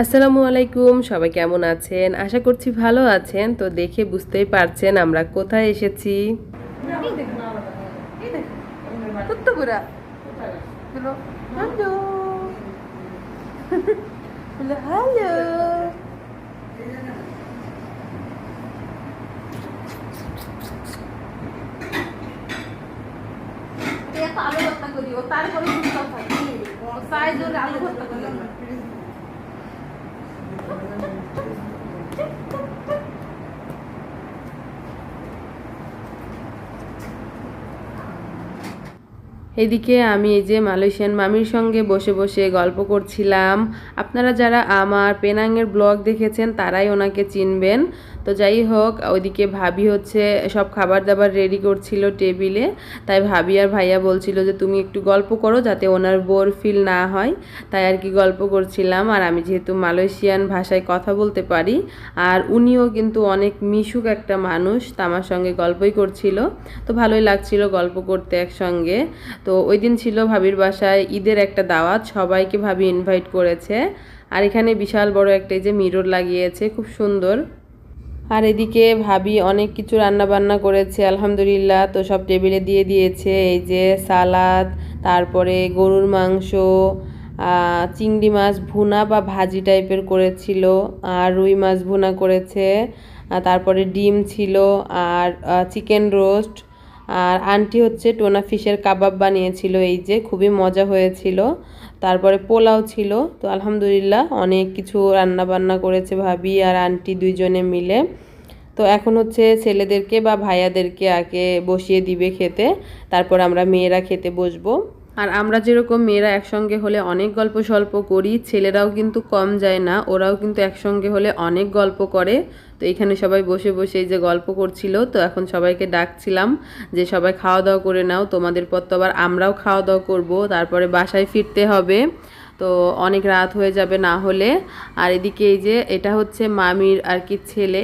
আসসালামু আলাইকুম সবাই কেমন আছেন? আশা করছি ভালো আছেন। তো দেখে বুঝতেই পারছেন আমরা কোথায় এসেছি। আলু ভর্তা করি তারপরে সাইজ আলু ভর্তা করি। Thank you. এদিকে আমি এই যে মালয়েশিয়ান মামির সঙ্গে বসে বসে গল্প করছিলাম। আপনারা যারা আমার পেনাংয়ের ব্লগ দেখেছেন, তারাই ওনাকে চিনবেন। তো যাই হোক, ওইদিকে ভাবি হচ্ছে সব খাবার দাবার রেডি করছিল টেবিলে। তাই ভাবি আর ভাইয়া বলছিল যে, তুমি একটু গল্প করো যাতে ওনার বোর ফিল না হয়। তাই আর কি গল্প করছিলাম। আর আমি যেহেতু মালয়েশিয়ান ভাষায় কথা বলতে পারি, আর উনিও কিন্তু অনেক মিশুক একটা মানুষ, তা আমার সঙ্গে গল্পই করছিল। তো ভালোই লাগছিল গল্প করতে একসঙ্গে। তো ওই দিন ছিল ভাবির বাসায় ঈদের একটা দাওয়াত, সবাইকে ভাবি ইনভাইট করেছে। আর এখানে বিশাল বড় একটা যে মিরর লাগিয়েছে, খুব সুন্দর। আর এদিকে ভাবি অনেক কিছু রান্না বান্না করেছে, আলহামদুলিল্লাহ। তো সব টেবিলে দিয়ে দিয়েছে, এই যে সালাদ, তারপরে গরুর মাংস চিংড়ি মাছ ভুনা বা ভাজি টাইপের করেছিল, আর রুই মাছ ভুনা করেছে। তারপরে ডিম ছিল, আর চিকেন রোস্ট আর আন্টি হচ্ছে টোনা ফিশের কাবাব বানিয়েছিল, এই যে খুবই মজা হয়েছিল। তারপরে পোলাও ছিল, তো আলহামদুলিল্লাহ অনেক কিছু রান্না বান্না করেছে ভাবি আর আন্টি দুইজনে মিলে। তো এখন হচ্ছে ছেলেদেরকে বা ভাইয়াদেরকে আগে বসিয়ে দিবে খেতে, তারপর আমরা মেয়েরা খেতে বসবো। আর আমরা যেরকম মেয়েরা একসঙ্গে হলে অনেক গল্প সল্প করি, ছেলেরাও কিন্তু কম যায় না, ওরাও কিন্তু একসঙ্গে হলে অনেক গল্প করে। এখানে সবাই বসে বসে এই যে গল্প করছিল, তো এখন সবাইকে ডাকছিলাম যে সবাই খাওয়া দাওয়া করে নাও, তোমাদের পর তো আবার আমরাও খাওয়া দাওয়া করব, তারপরে বাসায় ফিরতে হবে। তো অনেক রাত হয়ে যাবে না হলে। আর এদিকে এই যে এটা হচ্ছে মামির আর কি ছেলে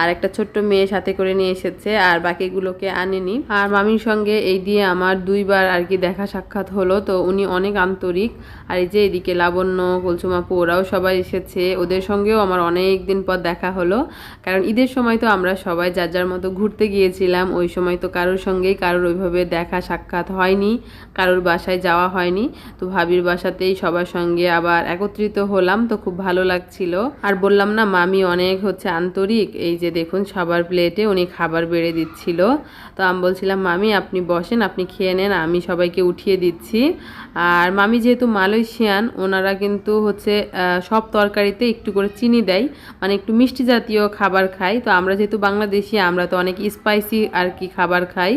আর একটা ছোট্ট মেয়ে সাথে করে নিয়ে এসেছে আর বাকিগুলোকে আনেনি। আর মামির সঙ্গে এই দিয়ে আমার দুইবার আর কি দেখা সাক্ষাৎ হলো, তো উনি অনেক আন্তরিক। আর এই যে এদিকে লাবণ্য কুলসুমাপু ওরাও সবাই এসেছে। ওদের সঙ্গেও আমার অনেক দিন পর দেখা হলো। কারণ ঈদের সময় তো আমরা সবাই যার যার মতো ঘুরতে গিয়েছিলাম, ওই সময় তো কারোর সঙ্গেই কারোর ওইভাবে দেখা সাক্ষাৎ হয়নি, কারোর বাসায় যাওয়া হয়নি। তো ভাবির বাসাতেই সবার সঙ্গে আবার একত্রিত হলাম, তো খুব ভালো লাগছিল। আর বললাম না, মামি অনেক হচ্ছে আন্তরিক। এই যে দেখুন, সবার প্লেটে উনি খাবার বেড়ে দিচ্ছিল। তো আমি বলছিলাম, মামি, আপনি বসেন, আপনি খেয়ে নেন, আমি সবাইকে উঠিয়ে দিচ্ছি। আর মামি যেহেতু মালয়েশিয়ান, ওনারা কিন্তু হচ্ছে সব তরকারিতে একটু করে চিনি দেয় মানে একটু মিষ্টি জাতীয় খাবার খাই তো আমরা যেহেতু বাংলাদেশি, আমরা তো অনেক স্পাইসি আর কি খাবার খাই।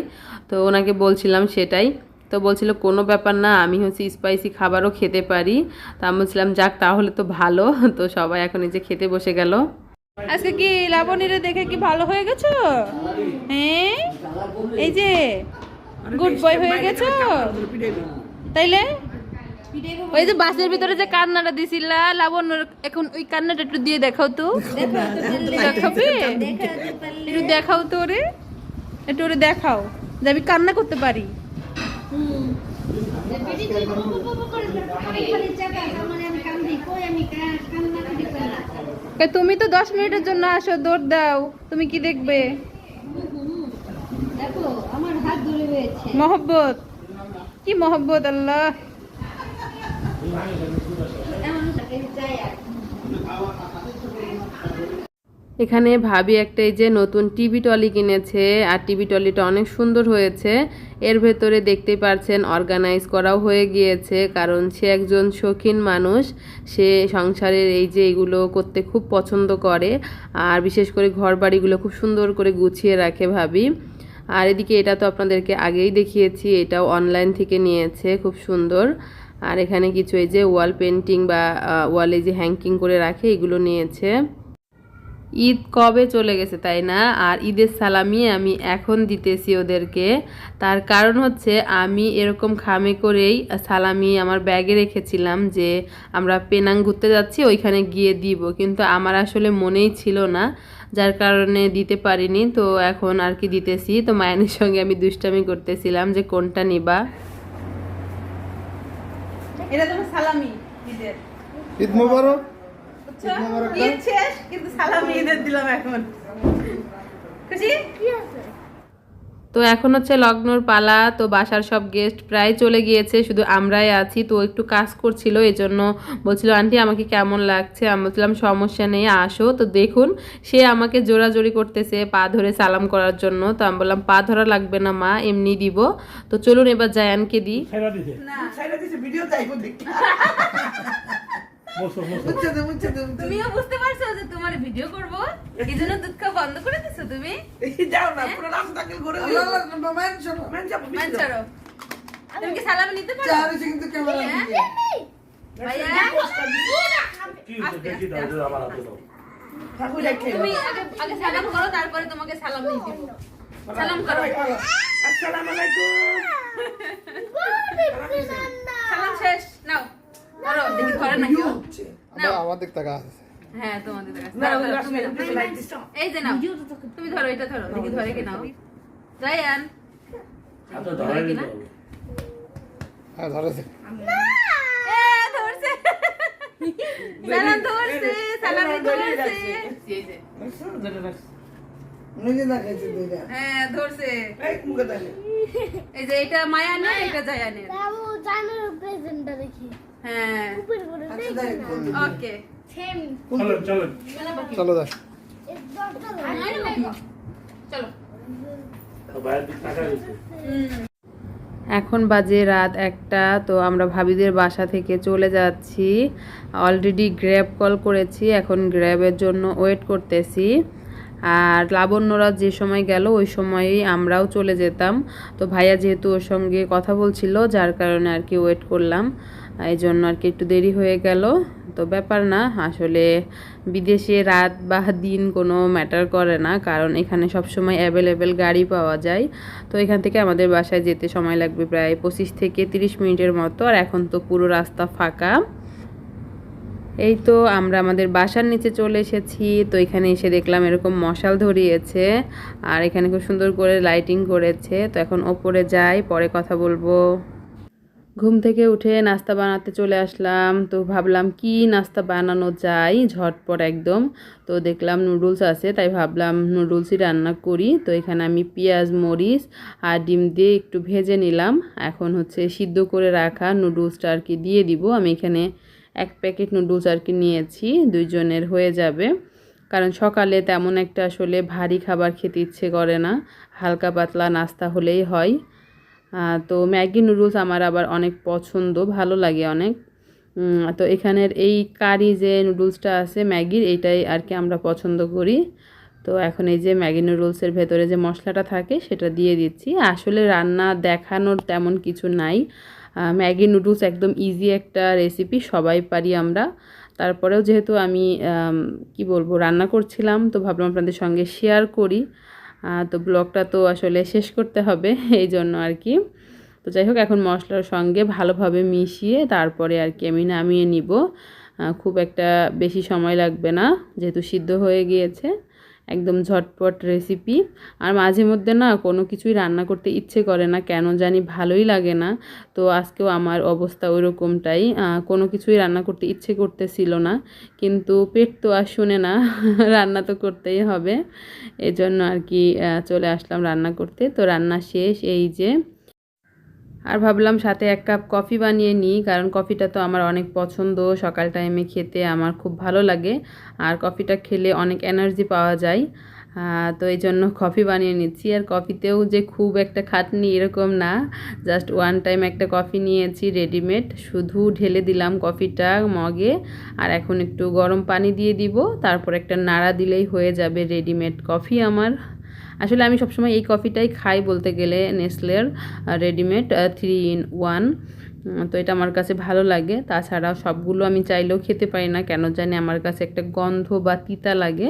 তো ওনাকে বলছিলাম সেটাই। তো বলছিল, কোনো ব্যাপার না, আমি হচ্ছে স্পাইসি খাবারও খেতে পারি। তা আমি বলছিলাম, যাক, তাহলে তো ভালো। তো সবাই এখন এই যে খেতে বসে গেল। আজকে কি লাবণীরে দেখে কি ভালো হয়ে গেছো? হ্যাঁ? এই যে গুড বয় হয়ে গেছো? তাইলে? ওই যে বাসের ভিতরে যে কান্নাটা দিছিলা, লাবণ্য, এখন ওই কান্নাটা একটু দিয়ে দেখাও তো। দেখাবে একটু দেখাও তো ওরে। একটু ওরে দেখাও, যে আমি কান্না করতে পারি। তুমি তো দশ মিনিটের জন্য আসো, দৌড় দাও। তুমি কি দেখবে? মহব্বত। কি মহব্বত, আল্লাহ। এখানে ভাবি একটা এই যে নতুন টিভি টলি কিনেছে, আর টিভি টলিটা অনেক সুন্দর হয়েছে। এর ভেতরে দেখতেই পারছেন অর্গানাইজ করাও হয়ে গিয়েছে, কারণ সে একজন শৌখিন মানুষ। সে সংসারের এই যে এগুলো করতে খুব পছন্দ করে, আর বিশেষ করে ঘর বাড়িগুলো খুব সুন্দর করে গুছিয়ে রাখে ভাবি। আর এদিকে এটা তো আপনাদেরকে আগেই দেখিয়েছি, এটাও অনলাইন থেকে নিয়েছে, খুব সুন্দর। আর এখানে কিছু এই যে ওয়াল পেন্টিং বা ওয়ালে যে হ্যাঙ্কিং করে রাখে, এগুলো নিয়েছে। ঈদ কবে চলে গেছে তাই না? আর ঈদের সালামি আমি এখন দিতেছি ওদেরকে। তার কারণ হচ্ছে আমি এরকম খামে করেই সালামি আমার ব্যাগে রেখেছিলাম যে আমরা পেনাং ঘুরতে যাচ্ছি ওইখানে গিয়ে দিব। কিন্তু আমার আসলে মনেই ছিল না যার কারণে দিতে পারিনি। তো এখন আর কি দিতেছি? তো মায়ানের সঙ্গে আমি দুষ্টামি করতেছিলাম যে কোনটা নিবা। এটা তোমার সালামি ঈদের। ঈদ মোবারক। ঈদ শেষ কিন্তু সালাম ঈদের দিলাম এখন। খুশি? তো এখন হচ্ছে লগ্নর পালা তো বাসার সব গেস্ট প্রায় চলে গিয়েছে শুধু আমরাই আছি তো একটু কাজ করছিল এই জন্য বলছিল আন্টি আমাকে কেমন লাগছে? আমি বলছিলাম সমস্যা নেই আসো। তো দেখুন সে আমাকে জোরাজোরি করতেছে পা ধরে সালাম করার জন্য। তো আমি বললাম পা ধরা লাগবে না মা এমনি দিব। তো চলুন এবার জায়ানকে দিই। ছাইরা দিছে সাইডে দিছে ভিডিও চাইব দেখি বসো বসো মুচ্ছে দে মুচ্ছে দে তুমিও বুঝতে পারছ যে তোমার ভিডিও করব? এই জন্য দুধ খাওয়া বন্ধ করে দিছো তুমি? যাও না পুরো রাস্তাকে ঘুরে দিও আল্লাহ আল্লাহ মান শোনো মান যাব মান ছাড়ো। তুমি কি সালাম নিতে পারো? চার কিন্তু ক্যামেরা ভাইয়া? কি দাও দাও হাতে দাও। তুমি আগে আগে সালাম করো তারপরে তোমাকে সালাম সালাম করো। আসসালামু আলাইকুম। সালাম শেষ নাও। করো দেখি ধরে না কেউ নাও। আমাদের টাকা আছে হ্যাঁ তোমাদের কাছে না এই যে নাও তুমি ধরো এটা ধরো দেখি ধরে কি নাও জায়ান হাতে ধরে হবে হ্যাঁ ধরেছে। এ ধরছে। সালাম ধরছে সালাম ধরছে। হ্যাঁ ধরছে। এই মুখে দেখে এই যে এটা মায়া নেই এটা জায়ানের? বাবু দেখি। হ্যাঁ। আচ্ছা ওকে। চলো এখন বাজে রাত একটা তো আমরা ভাবিদের বাসা থেকে চলে যাচ্ছি। অলরেডি গ্র্যাব কল করেছি এখন গ্র্যাবের জন্য ওয়েট করতেছি। আর লাবণ্যরা যে সময় গেল, ওই সময়েই আমরাও চলে যেতাম। তো ভাইয়া যেহেতু ওর সঙ্গে কথা বলছিল, যার কারণে আর কি ওয়েট করলাম। এই জন্য আর কি একটু দেরি হয়ে গেল। তো ব্যাপার না, আসলে বিদেশে রাত বা দিন কোনো ম্যাটার করে না, কারণ এখানে সবসময় অ্যাভেলেবেল গাড়ি পাওয়া যায়। তো এখান থেকে আমাদের বাসায় যেতে সময় লাগবে প্রায় পঁচিশ থেকে তিরিশ মিনিটের মতো। আর এখন তো পুরো রাস্তা ফাঁকা। এই তো আমরা আমাদের বাসার নিচে চলে এসেছি। তো এখানে এসে দেখলাম এরকম মশাল ধরিয়েছে আর এখানে খুব সুন্দর করে লাইটিং করেছে। তো এখন ওপরে যাই, পরে কথা বলব। ঘুম থেকে উঠে নাস্তা বানাতে চলে আসলাম। তো ভাবলাম কি নাস্তা বানানো যায়? ঝটপট একদম। তো দেখলাম নুডলস আছে, তাই ভাবলাম নুডলসই রান্না করি। তো এখানে আমি পেঁয়াজ, মরিচ আর ডিম দিয়ে একটু ভেজে নিলাম। এখন হচ্ছে সিদ্ধ করে রাখা নুডলসটা আর কি দিয়ে দিব। আমি এখানে এক প্যাকেট নুডলস আর কি নিয়েছি, দুইজনের হয়ে যাবে। কারণ সকালে তেমন একটা আসলে ভারী খাবার খেতে ইচ্ছে করে না, হালকা পাতলা নাস্তা হলেই হয়। তো ম্যাগি নুডলস আমার আবার অনেক পছন্দ, ভালো লাগে অনেক। তো এখানের এই কারি যে নুডলসটা আছে ম্যাগির, এইটাই আর কি আমরা পছন্দ করি। তো এখন এই যে ম্যাগি নুডলসের ভেতরে যে মশলাটা থাকে, সেটা দিয়ে দিচ্ছি। আসলে রান্না দেখানোর তেমন কিছু নাই। ম্যাগি নুডলস একদম ইজি একটা রেসিপি সবাই পারি আমরা। তারপরেও যেহেতু আমি কি বলব, রান্না করছিলাম, তো ভাবলাম আপনাদের সঙ্গে শেয়ার করি। তো ব্লগটা তো আসলে শেষ করতে হবে, এই জন্য আর কি। তো যাই হোক, এখন মশলার সঙ্গে ভালোভাবে মিশিয়ে তারপরে আর কি আমি নামিয়ে নিব। খুব একটা বেশি সময় লাগবে না, যেহেতু সিদ্ধ হয়ে গিয়েছে। একদম ঝটপট রেসিপি আর মাঝে মধ্যে না কোনো কিছুই রান্না করতে ইচ্ছে করে না, কেন জানি ভালোই লাগে না। তো আজকেও আমার অবস্থা ওইরকমটাই। কোনো কিছুই রান্না করতে ইচ্ছে করতেছিল না। কিন্তু পেট তো আর শুনে না, রান্না তো করতেই হবে। এজন্য আর কি চলে আসলাম রান্না করতে। তো রান্না শেষ, এই যে আর ভাবলাম সাথে এক কাপ কফি বানিয়ে নিই, কারণ কফিটা তো আমার অনেক পছন্দ। সকাল টাইমে খেতে আমার খুব ভালো লাগে। আর কফিটা খেলে অনেক এনার্জি পাওয়া যায়। তো এই জন্য কফি বানিয়ে নিচ্ছি। আর কফিতেও যে খুব একটা খাটনি এরকম না। জাস্ট ওয়ান টাইম একটা কফি নিয়েছি রেডিমেড শুধু ঢেলে দিলাম কফিটা মগে। আর এখন একটু গরম পানি দিয়ে দিব। তারপর একটা নাড়া দিলেই হয়ে যাবে রেডিমেড কফি আমার। আসলে আমি সবসময় এই কফিটাই খাই বলতে গেলে নেসলের রেডিমেড থ্রি ইন ওয়ান তো এটা আমার কাছে ভালো লাগে। তাছাড়া সবগুলো আমি চাইলেও খেতে পারি না, কেন জানি আমার কাছে একটা গন্ধ বা তিতা লাগে।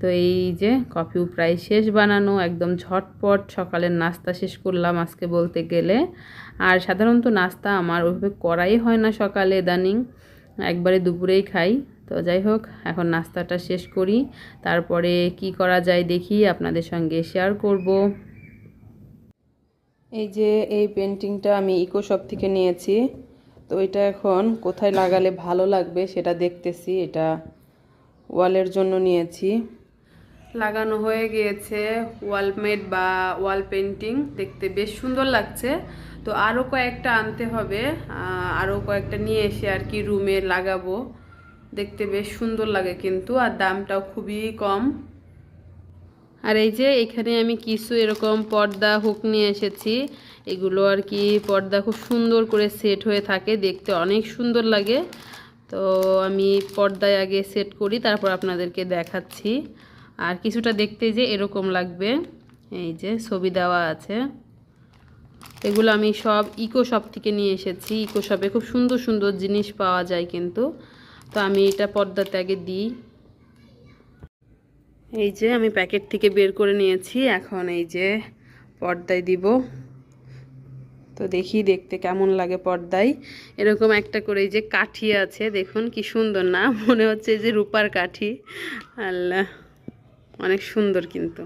তো এই যে কফিও প্রায় শেষ বানানো, একদম ঝটপট সকালের নাস্তা শেষ করলাম আজকে বলতে গেলে। আর সাধারণত নাস্তা আমার ওইভাবে করাই হয় না সকালে ইদানিং। একবারে দুপুরেই খাই। তো যাই হোক, এখন নাস্তাটা শেষ করি। তারপরে কি করা যায় দেখি আপনাদের সঙ্গে শেয়ার করব। এই যে এই পেন্টিংটা আমি ইকো শপ থেকে নিয়েছি। তো এটা এখন কোথায় লাগালে ভালো লাগবে সেটা দেখতেছি। এটা ওয়ালের জন্য নিয়েছি। লাগানো হয়ে গিয়েছে ওয়ালমেট বা ওয়াল পেন্টিং দেখতে বেশ সুন্দর লাগছে। তো আরও কয়েকটা আনতে হবে। আরও কয়েকটা নিয়ে এসে আর কি রুমে লাগাবো। দেখতে বেশ সুন্দর লাগে কিন্তু, আর দামটাও খুবই কম। আর এই যে এখানে আমি কিছু এরকম পর্দা হুক নিয়ে এসেছি। এগুলো আর কি পর্দা খুব সুন্দর করে সেট হয়ে থাকে, দেখতে অনেক সুন্দর লাগে। তো আমি পর্দায় আগে সেট করি, তারপর আপনাদেরকে দেখাচ্ছি। আর কিছুটা দেখতে যে এরকম লাগবে, এই যে ছবি দেওয়া আছে। এগুলো আমি সব ইকো শপ থেকে নিয়ে এসেছি। ইকো শপে খুব সুন্দর সুন্দর জিনিস পাওয়া যায় কিন্তু। তো আমি এটা পর্দাতে আগে দিই। এই যে আমি প্যাকেট থেকে বের করে নিয়েছি, এখন এই যে পর্দায় দিব। তো দেখি দেখতে কেমন লাগে পর্দায়। এরকম একটা করে এই যে কাঠি আছে, দেখুন কি সুন্দর না? মনে হচ্ছে যে রূপার কাঠি। আল্লাহ, অনেক সুন্দর কিন্তু।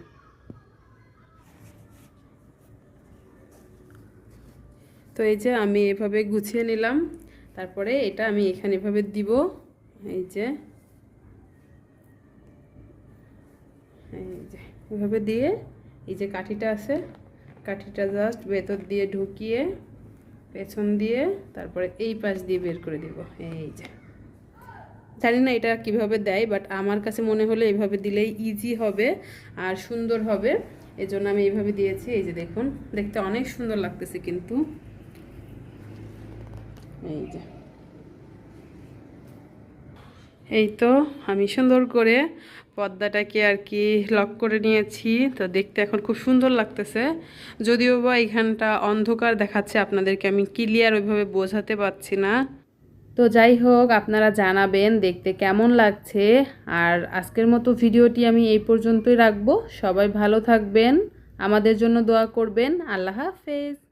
তো এই যে আমি এভাবে গুছিয়ে নিলাম, তারপরে এটা আমি এখানে এভাবে দিব। এই যে এই যে, এভাবে দিয়ে এই যে কাঠিটা আছে, কাঠিটা জাস্ট ভেতর দিয়ে ঢুকিয়ে, পেছন দিয়ে তারপরে এই পাশ দিয়ে বের করে দিব, এই যে। জানি না এটা কীভাবে দেয় বাট আমার কাছে মনে হলো এইভাবে দিলেই ইজি হবে আর সুন্দর হবে। এজন্য আমি এইভাবে দিয়েছি, এই যে দেখুন, দেখতে অনেক সুন্দর লাগতেছে কিন্তু। এই যে। এই তো, আমি সুন্দর করে পর্দাটাকে আর কি লক করে নিয়েছি। তো দেখতে এখন খুব সুন্দর লাগতেছে। যদিও বা এখানটা অন্ধকার দেখাচ্ছে, আপনাদেরকে আমি ক্লিয়ার ওইভাবে বোঝাতে পারছি না। তো যাই হোক, আপনারা জানাবেন দেখতে কেমন লাগছে। আর আজকের মতো ভিডিওটি আমি এই পর্যন্তই রাখব। সবাই ভালো থাকবেন, আমাদের জন্য দোয়া করবেন। আল্লাহ হাফেজ।